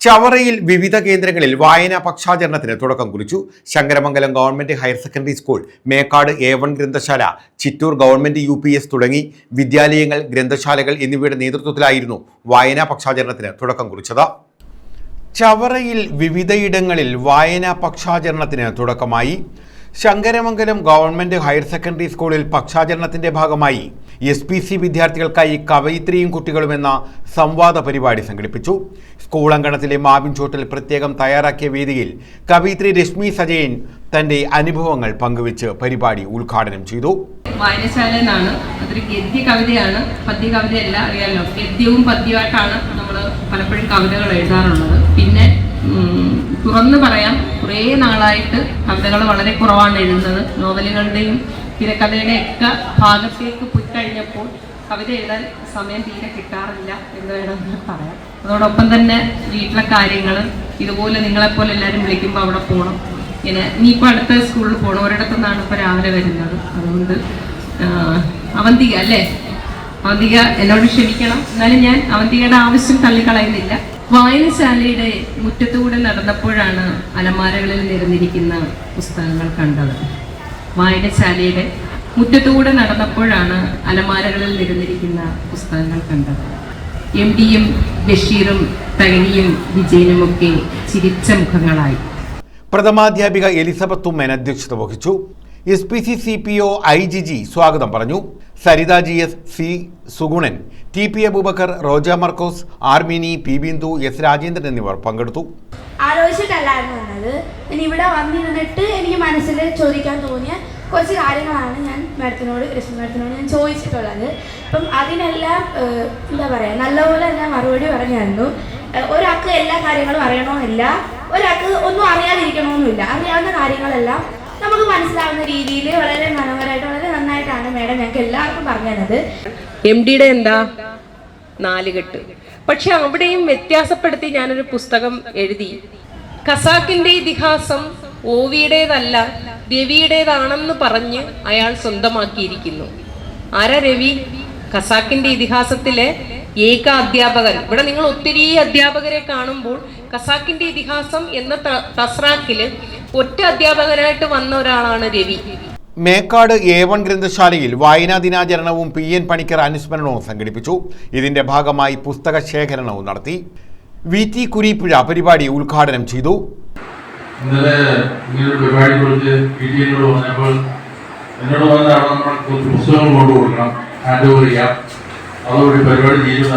ചവറയിൽ വിവിധ കേന്ദ്രങ്ങളിൽ വായനാ പക്ഷാചരണത്തിന് തുടക്കം കുറിച്ചു. Sankaramangalam government higher secondary school Mekkad A one ഗ്രന്ഥശാല ചിറ്റൂർ ഗവൺമെന്റ് യു തുടങ്ങി വിദ്യാലയങ്ങൾ ഗ്രന്ഥശാലകൾ എന്നിവയുടെ നേതൃത്വത്തിലായിരുന്നു വായനാ പക്ഷാചരണത്തിന് തുടക്കം കുറിച്ചത്. ചവറയിൽ വിവിധയിടങ്ങളിൽ വായനാ പക്ഷാചരണത്തിന് തുടക്കമായി. ശങ്കരമംഗലം ഗവൺമെന്റ് ഹയർ സെക്കൻഡറി സ്കൂളിൽ പക്ഷാചരണത്തിന്റെ ഭാഗമായി. എസ് പി സി വിദ്യാർത്ഥികൾക്കായി കവയിത്രിയും കുട്ടികളും എന്ന സംവാദ പരിപാടി സംഘടിപ്പിച്ചു. സ്കൂൾ അങ്കണത്തിലെ മാവിൻ ചോട്ടിൽ പ്രത്യേകം തയ്യാറാക്കിയ വേദിയിൽ കവയിത്രി രശ്മി സജയൻ തന്റെ അനുഭവങ്ങൾ പങ്കുവച്ച് പരിപാടി ഉദ്ഘാടനം ചെയ്തു. വായനശാല എന്നാണ്. അതൊരു ഗദ്യ കവിതയാണ്. പദ്യ അറിയാലോ. ഗദ്യവും പദ്യമായിട്ടാണ് നമ്മൾ പലപ്പോഴും കവിതകൾ എഴുതാറുള്ളത്. പിന്നെ തുറന്നു പറയാം. കുറേ നാളായിട്ട് കവിതകൾ വളരെ കുറവാണ് എഴുതുന്നത്. നോവലുകളുടെയും തിരക്കഥയുടെ ഒക്കെ ഭാഗത്തേക്ക് പോയി കഴിഞ്ഞപ്പോൾ കവിത എഴുതാൻ സമയം തീരെ കിട്ടാറില്ല എന്ന് വേണമെങ്കിൽ പറയാം അതോടൊപ്പം തന്നെ വീട്ടിലെ കാര്യങ്ങൾ ഇതുപോലെ നിങ്ങളെപ്പോലെ എല്ലാവരും വിളിക്കുമ്പോൾ അവിടെ പോകണം ഇങ്ങനെ ഇനിയിപ്പോൾ അടുത്ത സ്കൂളിൽ പോകണം ഒരിടത്തു നിന്നാണ് ഇപ്പോൾ രാവിലെ വരുന്നത്. അതുകൊണ്ട് അവന്തിക അല്ലേ? അവന്തിക എന്നോട് ക്ഷമിക്കണം. എന്നാലും ഞാൻ അവന്തികയുടെ ആവശ്യം തള്ളിക്കളയുന്നില്ല. വായനശാലയുടെ മുറ്റത്തുകൂടെ നടന്നപ്പോഴാണ് അലമാരകളിൽ നിരന്നിരിക്കുന്ന പുസ്തകങ്ങൾ കണ്ടത്. വായനശാലയുടെ മുറ്റത്തുകൂടെ നടന്നപ്പോഴാണ് അലമാരകളിൽ നിരന്നിരിക്കുന്ന പുസ്തകങ്ങൾ കണ്ടത്. എം ഡിയും ബഷീറും തകഴിയും വിജയനുമൊക്കെ ചിരിച്ച മുഖങ്ങളായി. പ്രഥമാധ്യാപിക എലിസബത്ത് ഉമ്മൻ അധ്യക്ഷത വഹിച്ചു. S P C C P O I G G സ്വാഗതം പറഞ്ഞു. Saritha G S C Suganan T P Abubakar Roja Markose Armini P Bindu S Rajendran എന്നിവർ പങ്കെടുത്തു. ആലോചിച്ചിട്ടല്ലായിരുന്നു വന്നത് ഇനി ഇവിടെ വന്നിരുന്നിട്ട് എനിക്ക് മനസ്സിൽ ചോദിക്കാൻ തോന്നിയ കുറച്ച് കാര്യങ്ങളാണ് ഞാൻ മാഡത്തിനോട് രശ്മി മാഡത്തിനോട് ഞാൻ ചോദിച്ചിട്ടുള്ളത്. അപ്പം അതിനെല്ലാം എന്താ പറയുക നല്ലപോലെ തന്നെ മറുപടി പറഞ്ഞായിരുന്നു. ഒരാൾക്ക് എല്ലാ കാര്യങ്ങളും അറിയണമെന്നില്ല ഒരാൾക്ക് ഒന്നും അറിയാതിരിക്കണമെന്നില്ല അറിയാവുന്ന കാര്യങ്ങളെല്ലാം നമുക്ക് മനസ്സിലാവുന്ന രീതിയിൽ വളരെ മനോഹരമായിട്ട് വളരെ നന്നായിട്ടാണ് മാഡം ഞങ്ങൾക്ക് എല്ലാവർക്കും പറഞ്ഞു തന്നത് എം ഡിയുടെ എന്താ? നാലുകെട്ട് പക്ഷെ അവിടെയും വ്യത്യാസപ്പെടുത്തി ഞാനൊരു പുസ്തകം എഴുതി. ഖസാക്കിന്റെ ഇതിഹാസം ഓവിയുടേതല്ല രവിയുടേതാണെന്ന് പറഞ്ഞ് അയാൾ സ്വന്തമാക്കിയിരിക്കുന്നു. ആരാ രവി? ഖസാക്കിന്റെ ഇതിഹാസത്തിലെ ഏക അധ്യാപകൻ. ഇവിടെ നിങ്ങൾ ഒത്തിരി അധ്യാപകരെ കാണുമ്പോൾ ഖസാക്കിന്റെ ഇതിഹാസം എന്ന തസ്രാക്കിൽ ഒറ്റ അധ്യാപകനായിട്ട് വന്ന ഒരാളാണ് രവി. മേക്കാട് എ വൺ ഗ്രന്ഥശാലയിൽ വായനാ ദിനാചരണവും പി എൻ പണിക്കർ അനുസ്മരണവും സംഘടിപ്പിച്ചു. ഇതിന്റെ ഭാഗമായി പുസ്തക ശേഖരണവും നടത്തി. വി ടി കുരീപ്പുഴ പരിപാടി ഉദ്ഘാടനം ചെയ്തു. ഇന്നലെ ഇങ്ങനെ ഒരു പരിപാടി പി ടി എന്നോട് പറഞ്ഞപ്പോൾ എന്നോട്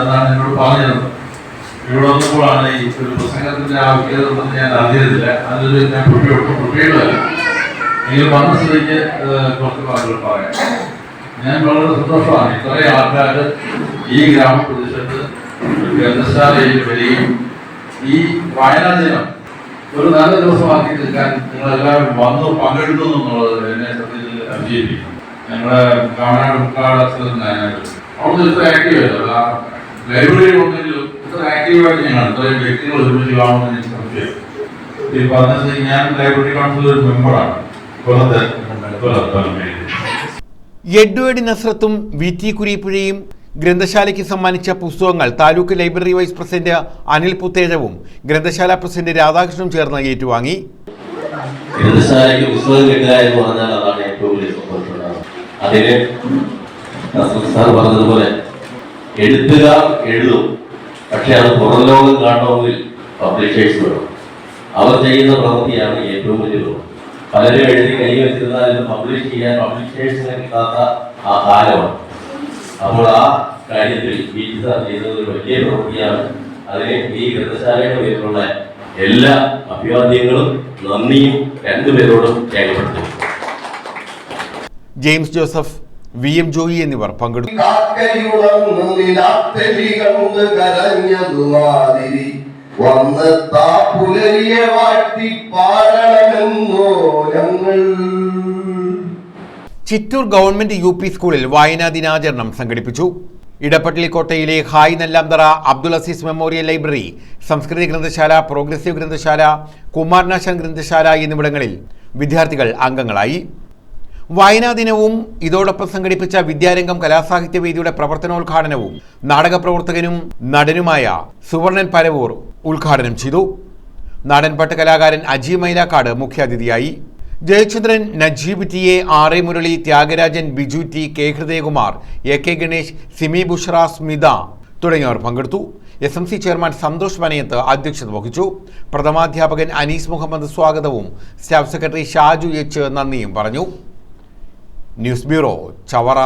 എന്നാണ് എന്നോട് പറഞ്ഞത് ഇവിടെ വന്നപ്പോഴാണ് ഈ ഒരു പ്രസംഗത്തിന്റെ ആവശ്യകത ഞാൻ അറിഞ്ഞിരുന്നില്ല. അതൊരു ഞാൻ പ്രിപ്പയർ പ്രിപ്പയർഡല്ല എങ്കിലും വന്ന സ്ഥിതിക്ക് കുറച്ച് കാര്യങ്ങൾ പറയാം. ഞാൻ വളരെ സന്തോഷമാണ് ഇത്രയും ആൾക്കാർ ഈ ഗ്രാമപ്രദേശത്ത് ഗ്രന്ഥശാലയിൽ വരികയും ഈ വായനാ ദിനം ഒരു നല്ല ദിവസമാക്കി തീർക്കാൻ നിങ്ങളെല്ലാവരും വന്നു പങ്കെടുത്തു എന്നുള്ളത് എന്നെ ശ്രദ്ധിച്ചതിൽ അഭിജയിപ്പിക്കും ഞങ്ങളെ കാണാൻ മുക്കാട് അവിടുന്ന് ഇത്ര ആക്റ്റീവ് ആയിരുന്നു. ലൈബ്രറി ഉണ്ടെങ്കിലും ഇത്ര ആക്റ്റീവായിട്ട് ഞങ്ങൾ ഇത്രയും വ്യക്തികൾ ഒരുമിച്ച് കാണുമെന്ന് എനിക്ക് സംശയം ഈ പറഞ്ഞത് ഞാൻ ലൈബ്രറി കൗൺസിൽ ഒരു മെമ്പറാണ് എഡ്വേർഡ് നസ്രത്തും വി ടി കുരീപ്പുഴയും ഗ്രന്ഥശാലയ്ക്ക് സമ്മാനിച്ച പുസ്തകങ്ങൾ taluk library vice president Anil പുത്തേജവും ഗ്രന്ഥശാല പ്രസിഡന്റ് രാധാകൃഷ്ണനും ചേർന്ന് ഏറ്റുവാങ്ങി. ഗ്രന്ഥശാലയ്ക്ക് പുസ്തകം കിട്ടുക എന്ന് പറഞ്ഞാൽ അതാണ് ഏറ്റവും വലിയ സന്തോഷമുണ്ടാകുന്നത് അതിന് സാർ പറഞ്ഞതുപോലെ എഴുത്തുകാർ എഴുതും. പക്ഷെ അത് പുറം ലോകം കാണണമെങ്കിൽ പബ്ലിഷേഴ്സ് വേണം. അവർ ചെയ്യുന്ന പ്രവൃത്തിയാണ് ഏറ്റവും വലിയ പ്രവൃത്തി. പലരും എഴുതി കൈവച്ചിരുന്നാൽ അതിന് പബ്ലിഷ് ചെയ്യാൻ പബ്ലിഷേഴ്സിനെ കിട്ടാത്ത ആ കാലമാണ്. അപ്പോൾ ആ കാര്യത്തിൽ സാർ ചെയ്തത് ഒരു വലിയ പ്രവൃത്തിയാണ്. അതിന് ഈ ഗ്രന്ഥശാലയുടെ പേരിലുള്ള എല്ലാ അഭിവാദ്യങ്ങളും നന്ദിയും രണ്ടുപേരോടും രേഖപ്പെടുത്തും James Joseph V M Joy എന്നിവർ പങ്കെടുത്തു. കരഞ്ഞതുമാതിരി വന്നെത്താ പുലരിയെ വാട്ടി പാടണമെന്നോ ഞങ്ങൾ? ചിറ്റൂർ ഗവൺമെന്റ് യു പി സ്കൂളിൽ വായനാ ദിനാചരണം സംഘടിപ്പിച്ചു. ഇടപ്പള്ളിക്കോട്ടയിലെ ഹായ് നെല്ലാംതറ അബ്ദുൽ അസീസ് മെമ്മോറിയൽ ലൈബ്രറി സംസ്കൃതി ഗ്രന്ഥശാല പ്രോഗ്രസീവ് ഗ്രന്ഥശാല കുമാരനാശൻ ഗ്രന്ഥശാല എന്നിവിടങ്ങളിൽ വിദ്യാർത്ഥികൾ അംഗങ്ങളായി. വായനാ ദിനവും ഇതോടൊപ്പം സംഘടിപ്പിച്ച വിദ്യാരംഗം കലാസാഹിത്യ വേദിയുടെ പ്രവർത്തനോദ്ഘാടനവും നാടകപ്രവർത്തകനും നടനുമായ സുവർണൻ പരവൂർ ഉദ്ഘാടനം ചെയ്തു. നാടൻപാട്ട് കലാകാരൻ അജി മൈലാക്കാട് മുഖ്യാതിഥിയായി. Jayachandran Najeeb T A R A Murali Thyagarajan Biju T K Hridayakumar A K Ganesh Simi Bushra Smitha തുടങ്ങിയവർ പങ്കെടുത്തു. S M C chairman Santhosh Manayath അധ്യക്ഷത വഹിച്ചു. പ്രഥമാധ്യാപകൻ അനീസ് മുഹമ്മദ് സ്വാഗതവും സ്റ്റാഫ് സെക്രട്ടറി ഷാജു എച്ച് നന്ദിയും പറഞ്ഞു. News bureau Chavara.